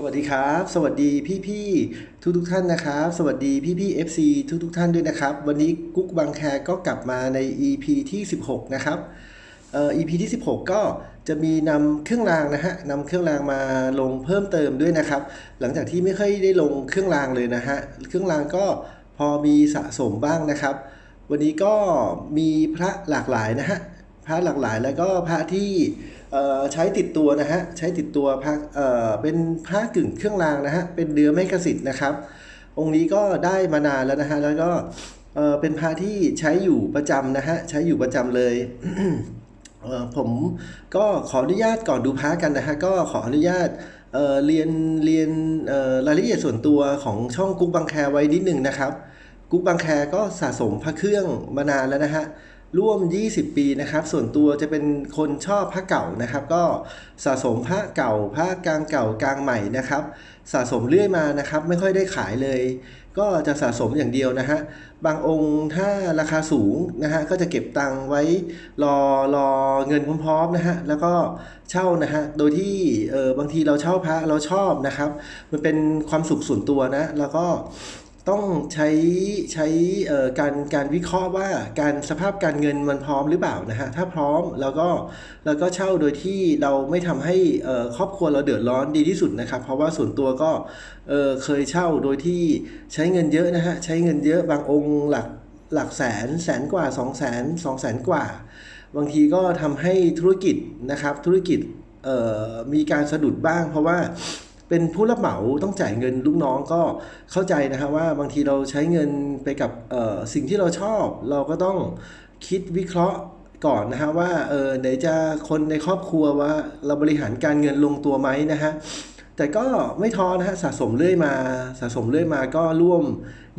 สวัสดีครับ สวัสดีพี่ๆทุกทุกๆท่านนะครับ สวัสดีพี่ๆ FC ทุกทุกๆท่านด้วยนะครับ วันนี้กุ๊กบางแคก็กลับมาใน EP ที่ 16 นะครับเอ่อ EP ที่ 16 ก็จะมีนำเครื่องรางนะฮะนำเครื่องรางมาลงเพิ่มเติมด้วยนะครับ หลังจากที่ไม่ค่อยได้ลงเครื่องรางเลยนะฮะเครื่องรางก็พอมีสะสมบ้างนะครับ วันนี้ก็มีพระหลากหลายนะฮะพระหลากหลายแล้วก็พระที่ ใช้ติดตัวนะฮะใช้ติดตัวพระเป็นพระกึ่งเครื่องรางนะฮะเป็นเนื้อไมกสิทธิ์นะครับ องค์นี้ก็ได้มานานแล้วนะฮะแล้วก็เป็นพระที่ใช้อยู่ประจำนะฮะใช้อยู่ประจำเลยเผมก็ขออนุญาตก่อนดูพระกันนะฮะก็ขออนุญาตเเรียนเรียนรายละเอียดส่วนตัวของช่องกุ๊กบางแคไว้นิดหนึ่งนะครับกุ๊กบางแคก็สะสมพระเครื่องมานานแล้วนะฮะ ร่วม 20 ปีนะครับ ส่วนตัวจะเป็นคนชอบพระเก่านะครับ ก็สะสมพระเก่าพระกลางเก่ากลางใหม่นะครับ สะสมเรื่อยมานะครับ ไม่ค่อยได้ขายเลย ก็จะสะสมอย่างเดียวนะฮะบางองค์ถ้าราคาสูงนะฮะก็จะเก็บตังค์ไว้รอรอเงินพร้อมๆนะฮะแล้วก็เช่านะฮะโดยที่เออบางทีเราเช่าพระเราชอบนะครับ มันเป็นความสุขส่วนตัวนะ แล้วก็ ต้องใช้ใช้การการวิเคราะห์ว่าการสภาพการเงินมันพร้อมหรือเปล่านะฮะถ้าพร้อมแล้วก็แล้วก็เช่าโดยที่เราไม่ทำให้ครอบครัวเราเดือดร้อนดีที่สุดนะครับ เพราะว่าส่วนตัวก็เคยเช่าโดยที่ใช้เงินเยอะนะฮะใช้เงินเยอะบางองค์หลักหลักแสนแสนกว่า2 0 0แสน2 0 0แสนกว่า บางทีก็ทำให้ธุรกิจนะครับธุรกิจมีการสะดุดบ้าง เพราะว่า เป็นผู้รับเหมาต้องจ่ายเงินลูกน้องก็เข้าใจนะครับว่าบางทีเราใช้เงินไปกับสิ่งที่เราชอบ เราก็ต้องคิดวิเคราะห์ก่อนนะฮะว่าเออไหนจะคนในครอบครัวว่าเราบริหารการเงินลงตัวไหมนะฮะแต่ก็ไม่ท้อนะฮะสะสมเรื่อยมาสะสมเรื่อยมาก็ร่วม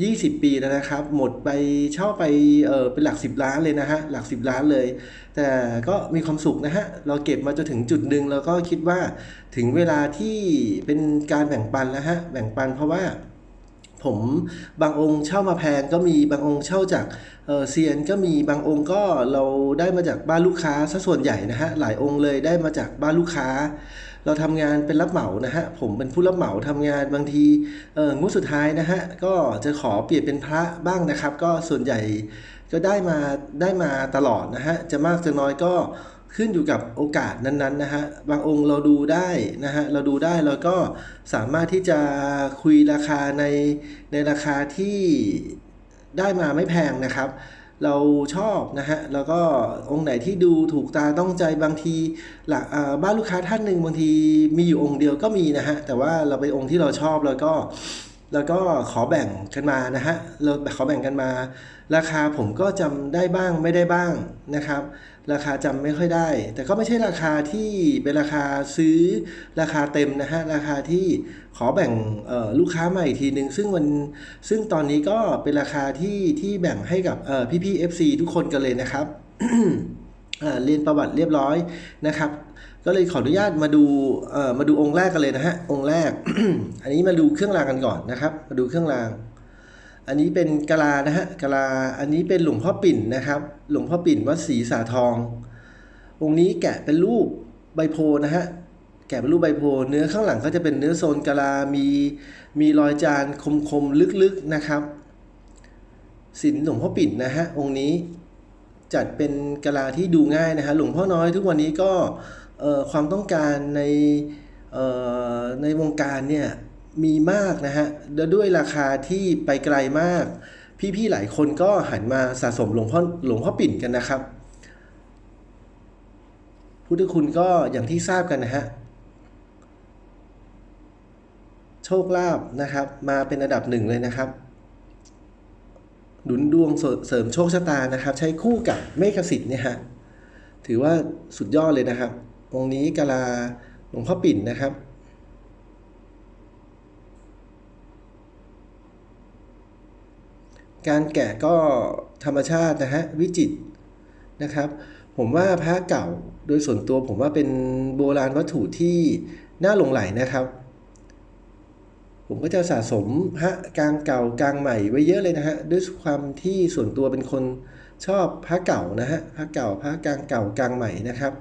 20 ปีแล้วนะครับ หมดไปเช่าไปเออเป็นหลัก 10 ล้านเลยนะฮะ หลัก 10 ล้านเลย แต่ก็มีความสุขนะฮะ เราเก็บมาจนถึงจุดหนึ่งแล้วก็คิดว่าถึงเวลาที่เป็นการแบ่งปันแล้วฮะ แบ่งปันเพราะว่าผมบางองค์เช่ามาแพงก็มีบางองค์เช่าจากเออเซียนก็มีบางองค์ก็เราได้มาจากบ้านลูกค้าซะส่วนใหญ่นะฮะหลายองค์เลยได้มาจากบ้านลูกค้า เราทำงานเป็นรับเหมานะฮะผมเป็นผู้รับเหมาทำงานบางทีเอองวดสุดท้ายนะฮะก็จะขอเปลี่ยนเป็นพระบ้างนะครับ ก็ส่วนใหญ่ก็ได้มาได้มาตลอดนะฮะจะมากจะน้อยก็ขึ้นอยู่กับโอกาสนั้นๆนะฮะบางองค์เราดูได้นะฮะเราดูได้เราก็สามารถที่จะคุยราคาในในราคาที่ได้มาไม่แพงนะครับ เราชอบนะฮะ แล้วก็องค์ไหนที่ดูถูกตาต้องใจบางทีหลักอ่าบ้านลูกค้าท่านหนึ่งบางทีมีอยู่องค์เดียวก็มีนะฮะ แต่ว่าเราไปองค์ที่เราชอบแล้วก็แล้วก็ขอแบ่งกันมานะฮะ เราขอแบ่งกันมา ราคาผมก็จำได้บ้างไม่ได้บ้างนะครับ ราคาจำไม่ค่อยได้ แต่ก็ไม่ใช่ราคาที่เป็นราคาซื้อราคาเต็มนะฮะ ราคาที่ขอแบ่งลูกค้ามาอีกทีหนึ่งซึ่งมันซึ่งตอนนี้ก็เป็นราคาที่ที่แบ่งให้กับเอ่พี่ๆ FC ทุกคนกันเลยนะครับเรียนประวัติเรียบร้อยนะครับ ก็เลยขออนุญาตมาดูมาดูองค์แรกกันเลยนะฮะองค์แรก อันนี้มาดูเครื่องรางกันก่อนนะครับ มาดูเครื่องราง อันนี้เป็นกะลานะฮะกะลาอันนี้เป็นหลวงพ่อปิ่นนะครับ หลวงพ่อปิ่นวัดศรีสาทอง องค์นี้แกะเป็นรูปใบโพนะฮะแกะเป็นรูปใบโพเนื้อข้างหลังก็จะเป็นเนื้อโซนกะลา มีมีรอยจานคมๆลึกๆนะครับศิลหลวงพ่อปิ่นนะฮะองค์นี้จัดเป็นกะลาที่ดูง่ายนะฮะหลวงพ่อน้อยทุกวันนี้ก็ความต้องการในในวงการเนี่ย มีมากนะฮะด้วยราคาที่ไปไกลมาก พี่ๆหลายคนก็หันมาสะสมหลวงพ่อหลวงพ่อปิ่นกันนะครับพุทธคุณก็อย่างที่ทราบกันนะฮะโชคลาภนะครับ มาเป็นอันดับหนึ่งเลยนะครับหนุนดวงเสริมโชคชะตานะครับ ใช้คู่กับเมฆสิทธิ์เนี่ยฮะถือว่าสุดยอดเลยนะครับองค์นี้กะลาหลวงพ่อปิ่นนะครับ การแกะก็ธรรมชาตินะฮะวิจิตนะครับ ผมว่าพระเก่าโดยส่วนตัวผมว่าเป็นโบราณวัตถุที่น่าหลงไหลนะครับ ผมก็จะสะสมพระกลางเก่ากลางใหม่ไว้เยอะเลยนะฮะด้วยความที่ส่วนตัวเป็นคนชอบพระเก่านะฮะพระเก่าพระกลางเก่ากลางใหม่นะครับ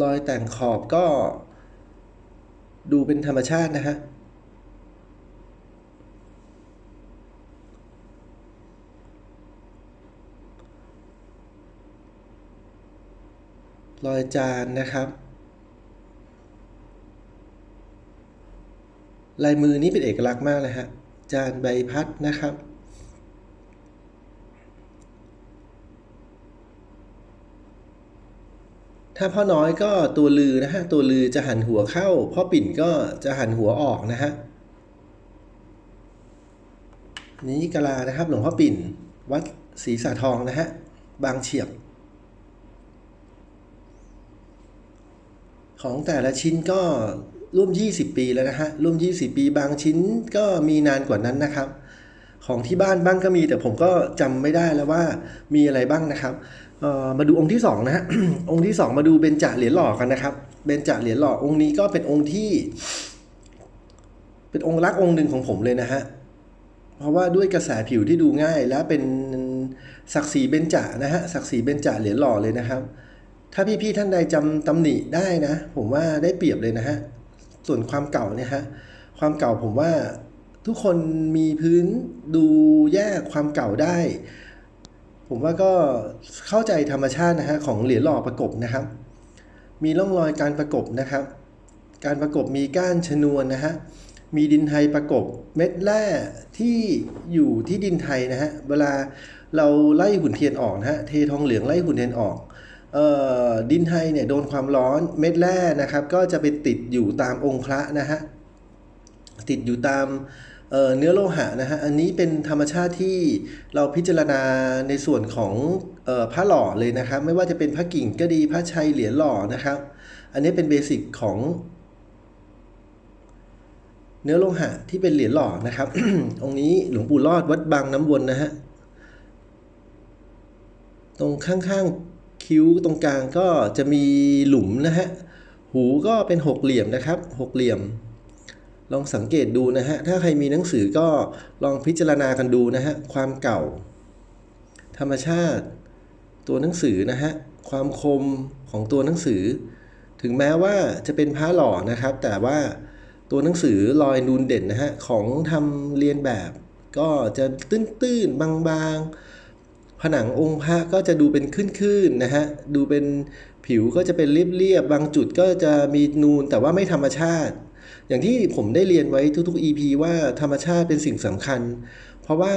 รอยแต่งขอบก็ดูเป็นธรรมชาตินะฮะ รอยจานนะครับ ลายมือนี้เป็นเอกลักษณ์มากเลยฮะ จานใบพัดนะครับ ถ้าพ่อน้อยก็ตัวลือนะฮะ ตัวลือจะหันหัวเข้า พ่อปิ่นก็จะหันหัวออกนะฮะ นี้กะลานะครับ หลวงพ่อปิ่น วัดศรีสาทองนะฮะ บางเฉียบ ของแต่ละชิ้นก็ร่วม 20 ปีแล้วนะฮะ ร่วม 20 ปี บางชิ้นก็มีนานกว่านั้นนะครับ ของที่บ้านบ้างก็มี แต่ผมก็จำไม่ได้แล้วว่ามีอะไรบ้างนะครับมาดูองค์ที่สองนะฮะองค์ที่สองมาดูเบญจเหรียญหล่อกันนะครับเบญจเหรียญหล่อองค์นี้ก็เป็นองค์ที่ เป็นองค์รักองค์หนึ่งของผมเลยนะฮะเพราะว่าด้วยกระแสผิวที่ดูง่าย และเป็นศักดิ์ศรีเบญจนะฮะศักดิ์ศรีเบญจเหรียญหล่อเลยนะครับ ถ้าพี่ๆท่านใดจำตำหนิได้นะ ผมว่าได้เปรียบเลยนะฮะส่วนความเก่าเนี่ยฮะความเก่าผมว่า ทุกคนมีพื้นดูแยกความเก่าได้ ผมว่าก็เข้าใจธรรมชาตินะฮะของเหรียญหล่อประกบนะครับ มีร่องรอยการประกบนะครับ การประกบมีก้านชนวนนะฮะมีดินไทยประกบเม็ดแร่ที่อยู่ที่ดินไทยนะฮะเวลาเราไล่หุ่นเทียนออกนะฮะเททองเหลืองไล่หุ่นเทียนออกออดินไทยเนี่ยโดนความร้อนเม็ดแร่นะครับ ก็จะไปติดอยู่ตามองค์พระนะฮะติดอยู่ตาม เเนื้อโลหะนะฮะ อันนี้เป็นธรรมชาติที่เราพิจารณาในส่วนของเอ่อพระหล่อเลยนะครับ ไม่ว่าจะเป็นพระกิ่งก็ดีพระชัยเหรียญหล่อนะครับ อันนี้เป็นเบสิกของ เนื้อโลหะที่เป็นเหรียญหล่อนะครับ องค์นี้หลวงปู่รอดวัดบางน้ำวนนะฮะ ตรงข้างๆคิ้วตรงกลางก็จะมีหลุมนะฮะ หูก็เป็นหกเหลี่ยมนะครับหกเหลี่ยม ลองสังเกตดูนะฮะ ถ้าใครมีหนังสือก็ลองพิจารณากันดูนะฮะ ความเก่า ธรรมชาติ ตัวหนังสือนะฮะ ความคมของตัวหนังสือ ถึงแม้ว่าจะเป็นพระหล่อนะครับ แต่ว่าตัวหนังสือรอยนูนเด่นนะฮะ ของทำเรียนแบบ ก็จะตื้นๆบางๆ ผนังองค์พระก็จะดูเป็นขึ้นๆนะฮะ ดูเป็นผิวก็จะเป็นเรียบๆ บางจุดก็จะมีนูนแต่ว่าไม่ธรรมชาติ อย่างที่ผมได้เรียนไว้ทุกๆ EP ว่าธรรมชาติเป็นสิ่งสำคัญ เพราะว่า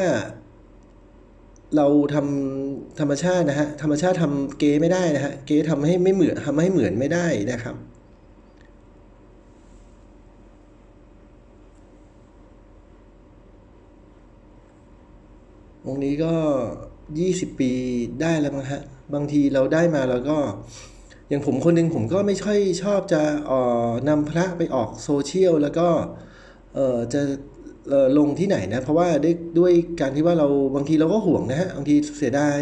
เราทำธรรมชาตินะฮะธรรมชาติทำเก๊ไม่ได้นะฮะเก๊ทำให้ไม่เหมือนทำให้เหมือนไม่ได้นะครับองค์นี้ก็ 20 ปีได้แล้วมั้งฮะ บางทีเราได้มาเราก็ อย่างผมคนหนึงผมก็ไม่ค่อยชอบจะเอ่อนำพระไปออกโซเชียลแล้วก็จะลงที่ไหนนะ เพราะว่าด้วยด้วยการที่ว่าเราบางทีเราก็ห่วงนะฮะบางทีเสียดาย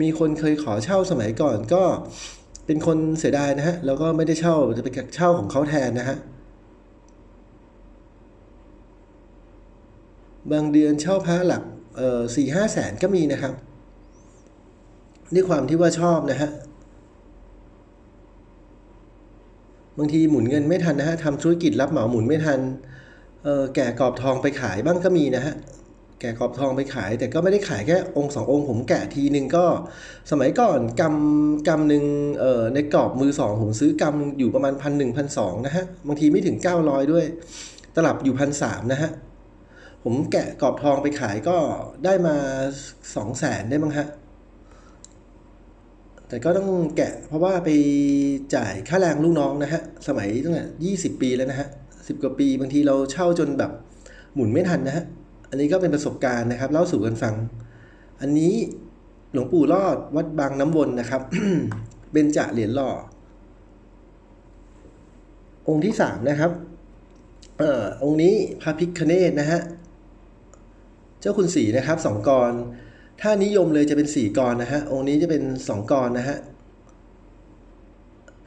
มีคนเคยขอเช่าสมัยก่อนก็เป็นคนเสียดายนะฮะแล้วก็ไม่ได้เช่าจะไปเช่าของเขาแทนนะฮะบางเดือนเช่าพระหลักสี่ห้าแสนก็มีนะครับด้วยความที่ว่าชอบนะฮะ บางทีหมุนเงินไม่ทันนะฮะทำธุรกิจรับเหมาหมุนไม่ทันเออแก่กรอบทองไปขายบ้างก็มีนะฮะแก่กรอบทองไปขาย แต่ก็ไม่ได้ขายแค่องค์สององค์ ผมแกะทีนึงก็ สมัยก่อนกำกำหนึ่งเออในกรอบมือสองผมซื้อกำอยู่ประมาณพันหนึ่งพันสองนะฮะบางทีไม่ถึงเก้าร้อยด้วย ตลับอยู่พันสามนะฮะผมแกะกรอบทองไปขายก็ได้มาสองแสนได้มั้งฮะ แต่ก็ต้องแกะเพราะว่าไปจ่ายค่าแรงลูกน้องนะฮะ สมัยตั้งแต่ยี่สิบปีแล้วนะฮะสิบกว่าปีบางทีเราเช่าจนแบบหมุนไม่ทันนะฮะ อันนี้ก็เป็นประสบการณ์นะครับเล่าสู่กันฟัง อันนี้หลวงปู่รอดวัดบางน้ำวนนะครับเบญจเหรียญหล่อ องค์ที่สามนะครับเอ่อองค์นี้พระพิคเนตนะฮะ เจ้าคุณสีนะครับสองกร ถ้านิยมเลยจะเป็นสี่กรนะฮะ องค์นี้จะเป็นสองกรนะฮะ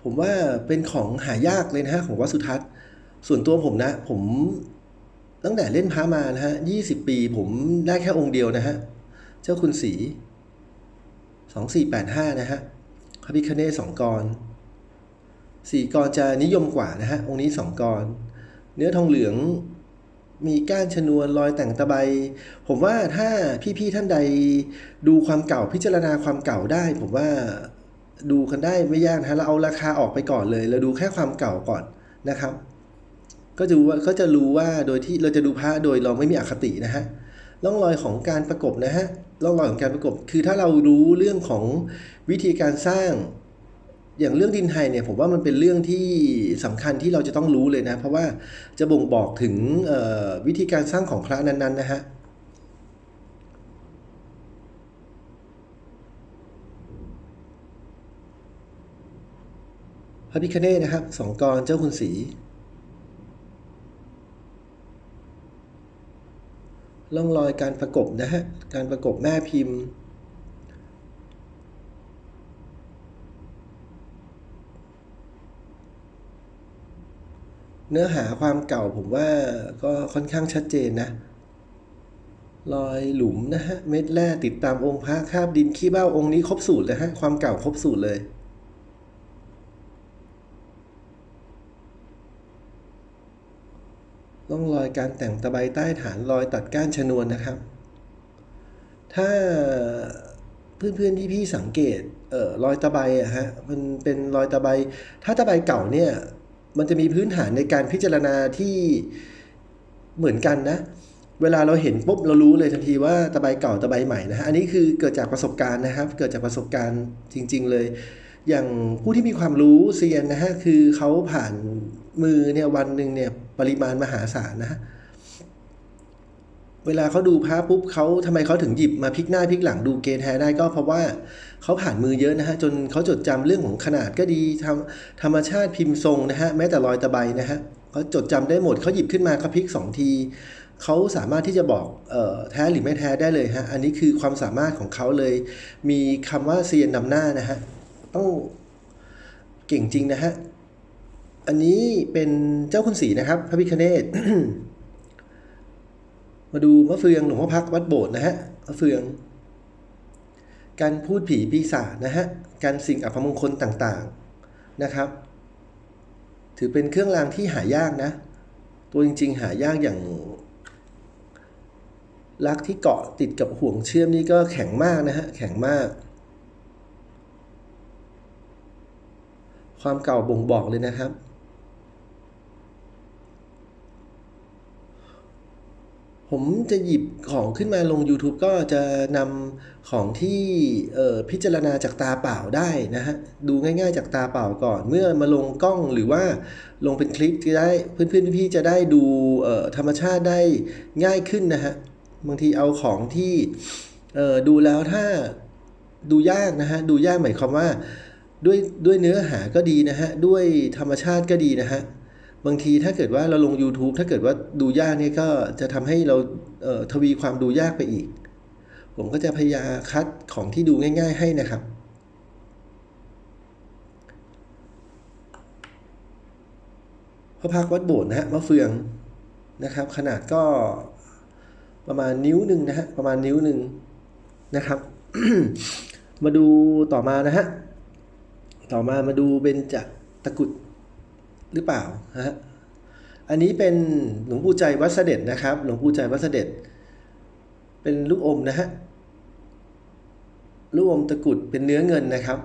ผมว่าเป็นของหายากเลยนะฮะ ของวัดสุทัศน์ ส่วนตัวผมนะ ผมตั้งแต่เล่นพระมานะฮะยี่สิบปีผมได้แค่องค์เดียวนะฮะ เจ้าคุณสีสองสี่แปดห้านะฮะพระพิคเนตสองกรสี่กรจะนิยมกว่านะฮะ องค์นี้สองกร เนื้อทองเหลือง มีก้านชนวนรอยแต่งตะไบ ผมว่าถ้าพี่ๆท่านใดดูความเก่าพิจารณาความเก่าได้ ผมว่าดูกันได้ไม่ยากนะเราเอาราคาออกไปก่อนเลยเราดูแค่ความเก่าก่อนนะครับ ก็จะว่าก็จะรู้ว่าโดยที่เราจะดูพระโดยเราไม่มีอคตินะฮะร่องรอยของการประกบนะฮะร่องรอยของการประกบ คือถ้าเรารู้เรื่องของวิธีการสร้าง อย่างเรื่องดินไทยเนี่ยผมว่ามันเป็นเรื่องที่สำคัญที่เราจะต้องรู้เลยนะ เพราะว่าจะบ่งบอกถึงวิธีการสร้างของพระนั้น ๆ นะฮะพระพิคเนตนะครับสองกรเจ้าคุณศรีร่องรอยการประกบนะฮะการประกบแม่พิมพ์ เนื้อหาความเก่าผมว่าก็ค่อนข้างชัดเจนนะ รอยหลุมนะฮะ เม็ดแร่ติดตามองค์พระคาบดินขี้เบ้าองค์นี้ครบสูตรเลยฮะ ความเก่าครบสูตรเลยร่องรอยการแต่งตะไบใต้ฐานรอยตัดก้านชนวนนะครับ ถ้าเพื่อนๆที่พี่สังเกตเอ่อรอยตะไบอะฮะ มันเป็นรอยตะไบ ถ้าตะไบเก่าเนี่ย มันจะมีพื้นฐานในการพิจารณาที่เหมือนกันนะ เวลาเราเห็นปุ๊บเรารู้เลยทันทีว่าตะไบเก่าตะไบใหม่นะฮะอันนี้คือเกิดจากประสบการณ์นะครับ เกิดจากประสบการณ์จริง ๆ เลย อย่างผู้ที่มีความรู้เซียนนะฮะคือเขาผ่านมือเนี่ยวันหนึ่งเนี่ยปริมาณมหาศาลนะฮะเวลาเขาดูพระปุ๊บเขาทำไมเขาถึงหยิบมาพลิกหน้าพลิกหลังดูเกณฑ์แท้ได้ก็เพราะว่า เขาผ่านมือเยอะนะฮะจนเขาจดจำเรื่องของขนาดก็ดีทำธรรมชาติพิมพ์ทรงนะฮะแม้แต่รอยตะไบนะฮะเขาจดจำได้หมดเขาหยิบขึ้นมาเขาพลิกสองทีเขาสามารถที่จะบอกออแท้หรือไม่แท้ได้เลยฮะอันนี้คือความสามารถของเขาเลย มีคำว่าเซียนนำหน้านะฮะต้องเก่งจริงนะฮะอันนี้เป็นเจ้าคุณศรีนะครับ พระพิคเนตมาดูมะเฟืองหลวงพ่อพักวัดโบสถ์นะฮะมะเฟือง การพูดผีปีศาจนะฮะ การสิ่งอัปมงคลต่างๆนะครับ ถือเป็นเครื่องรางที่หายากนะ ตัวจริง ๆ หายากอย่างลักที่เกาะติดกับห่วงเชื่อมนี่ก็แข็งมากนะฮะ แข็งมาก ความเก่าบ่งบอกเลยนะครับ ผมจะหยิบของขึ้นมาลง YouTube ก็จะนำของที่พิจารณาจากตาเปล่าได้นะฮะ ดูง่ายๆจากตาเปล่าก่อน เมื่อมาลงกล้องหรือว่าลงเป็นคลิปจะได้เพื่อนๆพี่ๆจะได้ดูธรรมชาติได้ง่ายขึ้นนะฮะ บางทีเอาของที่ดูแล้วถ้าดูยากนะฮะ ดูยากหมายความว่าด้วยด้วยเนื้อหาก็ดีนะฮะ ด้วยธรรมชาติก็ดีนะฮะ บางทีถ้าเกิดว่าเราลง YouTube ถ้าเกิดว่าดูยากเนี่ยก็จะทำให้เราเทวีความดูยากไปอีก ผมก็จะพยายามคัดของที่ดูง่าย ๆ ให้นะครับพระพักวัดโบสถ์นะฮะมะเฟืองนะครับ ขนาดก็ประมาณนิ้วหนึ่งนะฮะประมาณนิ้วหนึ่งนะครับ มาดูต่อมานะฮะต่อมามาดูเบญจตะกุด หรือเปล่าฮะอันนี้เป็นหลวงปู่ใจวัดเสด็จนะครับ หลวงปู่ใจวัดเสด็จ เป็นลูกอมนะฮะลูกอมตะกุดเป็นเนื้อเงินนะครับ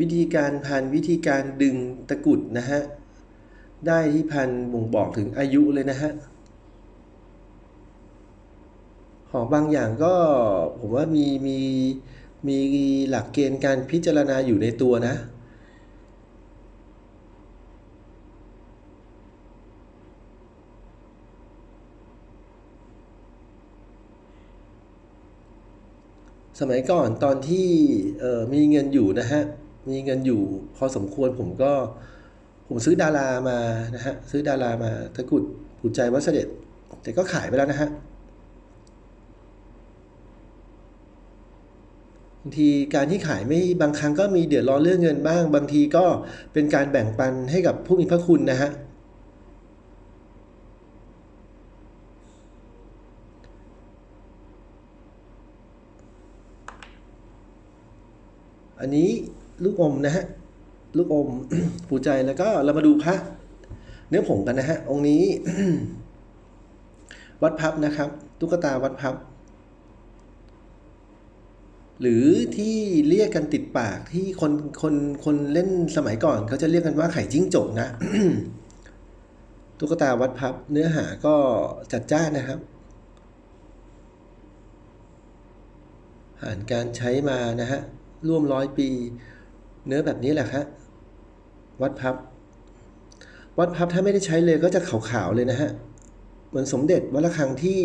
วิธีการพันวิธีการดึงตะกุดนะฮะได้ที่พันบ่งบอกถึงอายุเลยนะฮะขอบางอย่างก็ผมว่ามีมีมีหลักเกณฑ์การพิจารณาอยู่ในตัวนะ สมัยก่อนตอนที่มีเงินอยู่นะฮะ มีเงินอยู่พอสมควรผมก็ผมซื้อดารามานะฮะ ซื้อดารามาตะกุดผูใจวัดเสด็จ แต่ก็ขายไปแล้วนะฮะบางทีการที่ขายไม่บางครั้งก็มีเดือดร้อนเรื่องเงินบ้าง บางทีก็เป็นการแบ่งปันให้กับผู้มีพระคุณนะฮะ อันนี้ลูกอมนะฮะ ลูกอมปูใจแล้วก็เรามาดูพระ เนื้อผงกันนะฮะ องค์นี้ วัดพับนะครับ ตุ๊กตาวัดพับ หรือที่เรียกกันติดปากที่คนคนคนเล่นสมัยก่อน เขาจะเรียกกันว่าไข่จิ้งจกนะ ตุ๊กตาวัดพับ เนื้อหาก็จัดจ้านนะครับผ่านการใช้มานะฮะ ร่วมร้อยปี เนื้อแบบนี้แหละครับวัดพับ วัดพับถ้าไม่ได้ใช้เลยก็จะขาวๆเลยนะฮะเหมือนสมเด็จวัดระฆังที่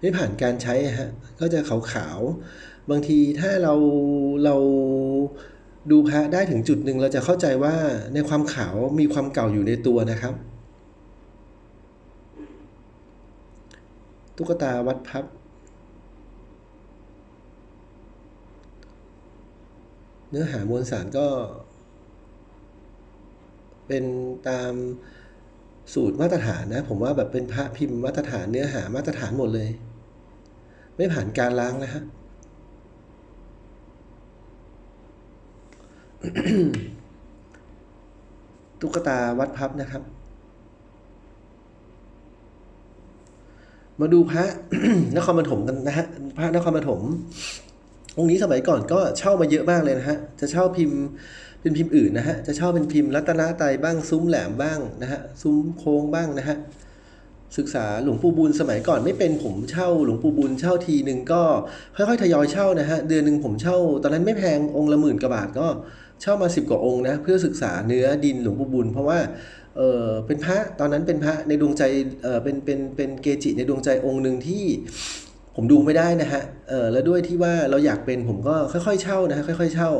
ไม่ผ่านการใช้ฮะก็จะขาวๆบางทีถ้าเราเราดูพระได้ถึงจุดหนึ่งเราจะเข้าใจว่าในความขาวมีความเก่าอยู่ในตัวนะครับ ตุ๊กตาวัดพับ เนื้อหามวลสารก็ เป็นตามสูตรมาตรฐานนะ ผมว่าแบบเป็นพระพิมพ์มาตรฐานเนื้อหามาตรฐานหมดเลย ไม่ผ่านการล้างนะฮะตุ๊กตาวัดพับนะครับ มาดูพระนครปฐมกันนะฮะพระนครปฐม องค์นี้สมัยก่อนก็เช่ามาเยอะมากเลยนะฮะ จะเช่าพิมพ์เป็นพิมพ์อื่นนะฮะ จะเช่าเป็นพิมพ์รัตนตรัยบ้างซุ้มแหลมบ้างนะฮะ ซุ้มโค้งบ้างนะฮะ ศึกษาหลวงปู่บุญสมัยก่อนไม่เป็นผมเช่าหลวงปู่บุญเช่าทีหนึ่งก็ค่อยๆทยอยเช่านะฮะ เดือนหนึ่งผมเช่า ตอนนั้นไม่แพงองค์ละหมื่นกว่าบาทก็เช่ามาสิบกว่าองค์นะเพื่อศึกษาเนื้อดินหลวงปู่บุญ เพราะว่าเออเป็นพระตอนนั้นเป็นพระในดวงใจเออเป็นเป็นเป็นเกจิในดวงใจองค์หนึ่งที่ ผมดูไม่ได้นะฮะ เออแล้วด้วยที่ว่าเราอยากเป็นผมก็ค่อยๆเช่านะฮะค่อยๆเช่า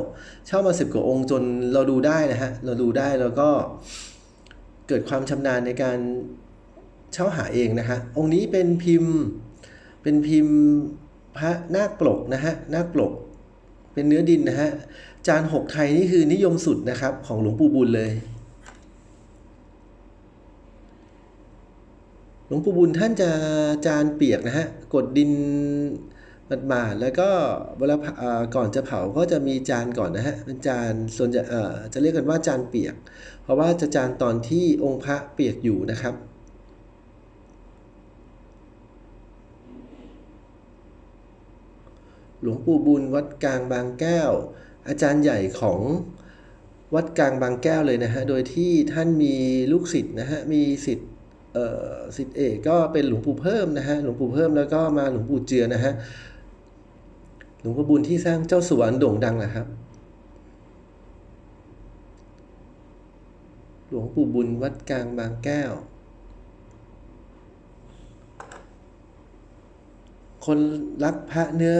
เช่ามาสิบกว่าองค์จนเราดูได้นะฮะ เราดูได้แล้วก็เกิดความชำนาญในการเช่าหาเองนะฮะ องค์นี้เป็นพิมพ์ เป็นพิมพ์พระนาคปลกนะฮะ นาคปลก เป็นเนื้อดินนะฮะ จานหกไทยนี่คือนิยมสุดนะครับของหลวงปู่บุญเลย ลวงปู่บุญท่านจะจานเปียกนะฮะกดดินบาดๆแล้วก็เวลาก่อนจะเผาก็จะมีจานก่อนนะฮะเป็นจานส่วนจะเอ่อจะเรียกกันว่าจานเปียก เพราะว่าจะจานตอนที่องค์พระเปียกอยู่นะครับหลวงปู่บุญวัดกลางบางแก้ว อาจารย์ใหญ่ของวัดกลางบางแก้วเลยนะฮะโดยที่ท่านมีลูกศิษย์นะฮะมีศิษย์ เอ่อศิเอกก็เป็นหลวงปู่เพิ่มนะฮะหลวงปู่เพิ่มแล้วก็มาหลวงปู่เจือนะฮะหลวงปู่บุญที่สร้างเจ้าสวนโด่งดังนะครับ หลวงปู่บุญวัดกลางบางแก้ว คนรักพระเนื้อ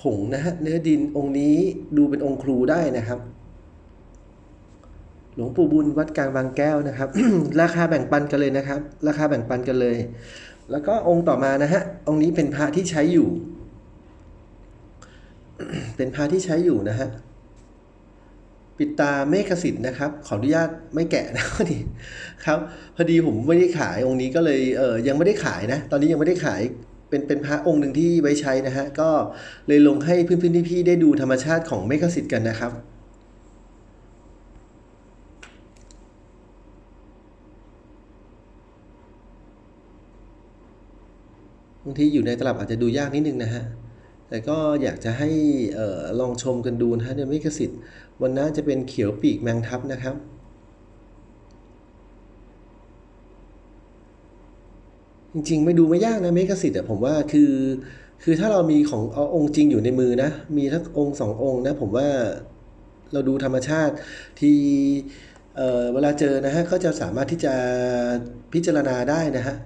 ผงนะฮะเนื้อดินองค์นี้ดูเป็นองค์ครูได้นะครับ หลวงปู่บุญวัดกลางบางแก้วนะครับ ราคาแบ่งปันกันเลยนะครับ ราคาแบ่งปันกันเลย แล้วก็องค์ต่อมานะฮะองค์นี้เป็นพระที่ใช้อยู่ เป็นพระที่ใช้อยู่นะฮะปิดตาเมฆสิทธิ์นะครับ ขออนุญาตไม่แกะนะพอดีครับ พอดีผมไม่ได้ขายองค์นี้ก็เลยเออยังไม่ได้ขายนะ ตอนนี้ยังไม่ได้ขายเป็นเป็นพระองค์หนึ่งที่ไว้ใช้นะฮะก็เลยลงให้เพื่อนๆพี่ๆได้ดูธรรมชาติของเมฆสิทธิ์กันนะครับ บางทีอยู่ในตลับอาจจะดูยากนิดนึงนะฮะ แต่ก็อยากจะให้ออลองชมกันดูนะฮะเนื้อเมฆสิทธิ์วันน้าจะเป็นเขียวปีกแมงทับนะครับจริงๆ ไม่ดูไม่ยากนะเมฆสิทธิ์อะผมว่าคือคือถ้าเรามีของเอาองค์จริงอยู่ในมือนะ มีทั้งองค์สององค์นะ ผมว่าเราดูธรรมชาติที่เเวลาเจอนะฮะก็จะสามารถที่จะพิจารณาได้นะฮะ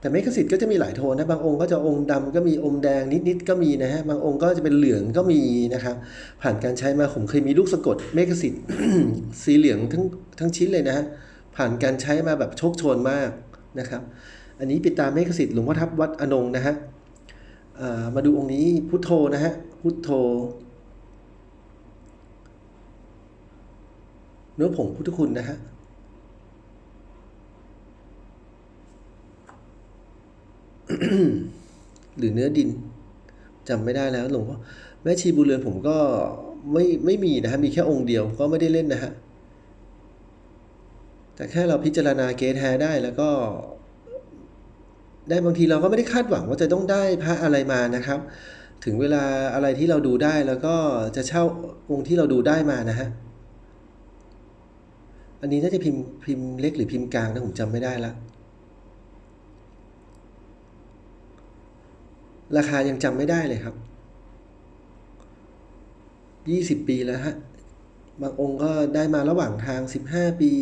แต่เมฆสิทธิ์ก็จะมีหลายโทนนะบางองค์ก็จะองค์ดำก็มีอมแดงนิดๆก็มีนะฮะบางองค์ก็จะเป็นเหลืองก็มีนะครับผ่านการใช้มาผมเคยมีลูกสะกดเมฆสิทธิ์สีเหลืองทั้งทั้งชิ้นเลยนะฮะผ่านการใช้มาแบบโชคโชนมากนะครับ อันนี้ปิดตาเมฆสิทธิ์หลวงพ่อทับวัดอนงนะฮะมาดูองค์นี้พุทโธนะฮะพุทโธเนื้อผงพุทธคุณนะฮะ หรือเนื้อดินจำไม่ได้แล้วหลวงพ่อแม่ชีบุญเรือนผมก็ไม่ไม่มีนะฮะมีแค่องค์เดียวก็ไม่ได้เล่นนะฮะแต่แค่เราพิจารณาเกทแฮได้แล้วก็ ได้บางทีเราก็ไม่ได้คาดหวังว่าจะต้องได้พระอะไรมานะครับ ถึงเวลาอะไรที่เราดูได้แล้วก็จะเช่าองค์ที่เราดูได้มานะฮะอันนี้น่าจะพิมพ์พิมพ์เล็กหรือพิมพ์กลางนะผมจำไม่ได้ละ ราคายังจำไม่ได้เลยครับยี่สิบปีแล้วฮะ บางองค์ก็ได้มาระหว่างทาง 15 ปี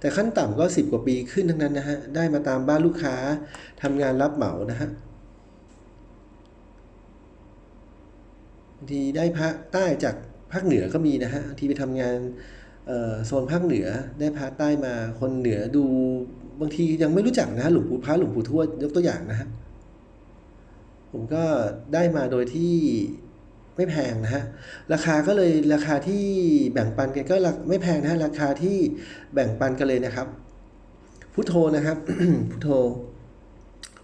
แต่ขั้นต่ำก็ 10 กว่าปีขึ้นทั้งนั้นนะฮะ ได้มาตามบ้านลูกค้าทำงานรับเหมานะฮะบางทีได้พระใต้จากภาคเหนือก็มีนะฮะบางทีไปทำงานโซนภาคเหนือได้พระใต้มาคนเหนือดูบางทียังไม่รู้จักนะฮะหลวงปู่พระหลวงปู่ทวดยกตัวอย่างนะฮะ ผมก็ได้มาโดยที่ไม่แพงนะฮะ ราคาก็เลยราคาที่แบ่งปันกันก็ไม่แพงนะฮะ ราคาที่แบ่งปันกันเลยนะครับ พุทโธนะครับ พุทโธ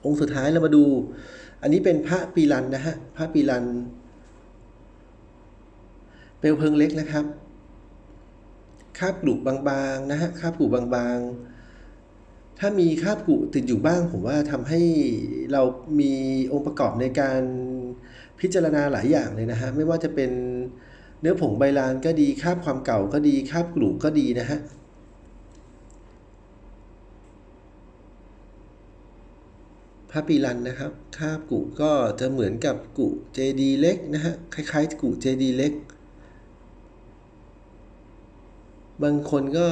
องค์สุดท้ายเรามาดู อันนี้เป็นพระปีรันนะฮะ พระปีรัน เปลวเพลิงเล็กนะครับ คาบกลุบบางๆนะฮะ คาบกลุบางๆ ถ้ามีคาบกุติดอยู่บ้าง ผมว่าทำให้เรามีองค์ประกอบในการพิจารณาหลายอย่างเลยนะฮะ ไม่ว่าจะเป็นเนื้อผงใบลานก็ดีคาบความเก่าก็ดีคาบกลุก็ดีนะฮะพระปีรันนะครับคาบกุก็จะเหมือนกับกุเจดีเล็กนะฮะ คล้ายๆกุเจดีเล็ก บางคนก็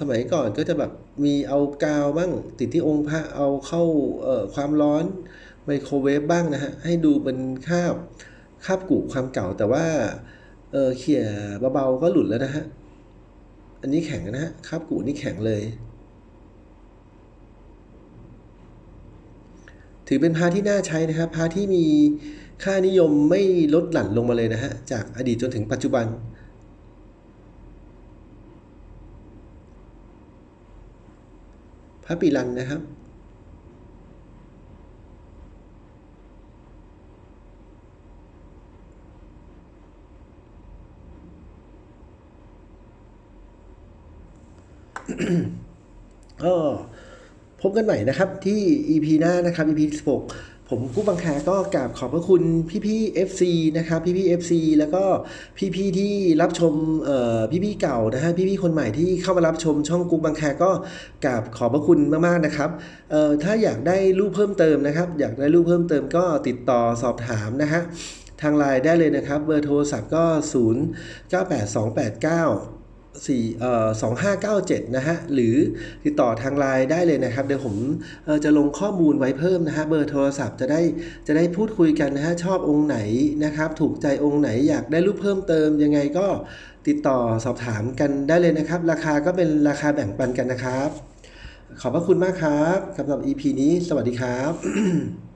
สมัยก่อนก็จะแบบมีเอากาวบ้าง ติดที่องค์พระเอาเข้าเอ่อความร้อนไมโครเวฟบ้างนะฮะ ให้ดูเป็นคาบคาบกุความเก่าแต่ว่าเออเขี่ยเบาๆก็หลุดแล้วนะฮะ อันนี้แข็งนะฮะคาบกุนี่แข็งเลย ถือเป็นพาที่น่าใช้นะครับพาที่มีค่านิยมไม่ลดหลั่นลงมาเลยนะฮะ จากอดีตจนถึงปัจจุบัน พระปีรันนะครับ ก็พบกันใหม่นะครับที่ EP หน้านะครับ EP 16 ผมกู้บังคาก็กราบขอบพระคุณพี่ๆ FC นะครับพี่ๆ FC แล้วก็พี่ๆที่รับชมพี่ๆเก่านะฮะพี่ๆคนใหม่ที่เข้ามารับชมช่องกุ๊กบังคาก็กราบขอบพระคุณมากๆนะครับถ้าอยากได้รูปเพิ่มเติมนะครับ อยากได้รูปเพิ่มเติมก็ติดต่อสอบถามนะฮะทางไลน์ได้เลยนะครับ เบอร์โทรศัพท์ก็ 098289 สี่เอ่อสองห้าเก้าเจ็ดนะฮะ หรือติดต่อทางไลน์ได้เลยนะครับ เดี๋ยวผมจะลงข้อมูลไว้เพิ่มนะฮะ เบอร์โทรศัพท์จะได้จะได้พูดคุยกันนะฮะ ชอบองค์ไหนนะครับ ถูกใจองค์ไหนอยากได้รูปเพิ่มเติมยังไงก็ติดต่อสอบถามกันได้เลยนะครับ ราคาก็เป็นราคาแบ่งปันกันนะครับ ขอบพระคุณมากครับสำหรับ EP นี้ สวัสดีครับ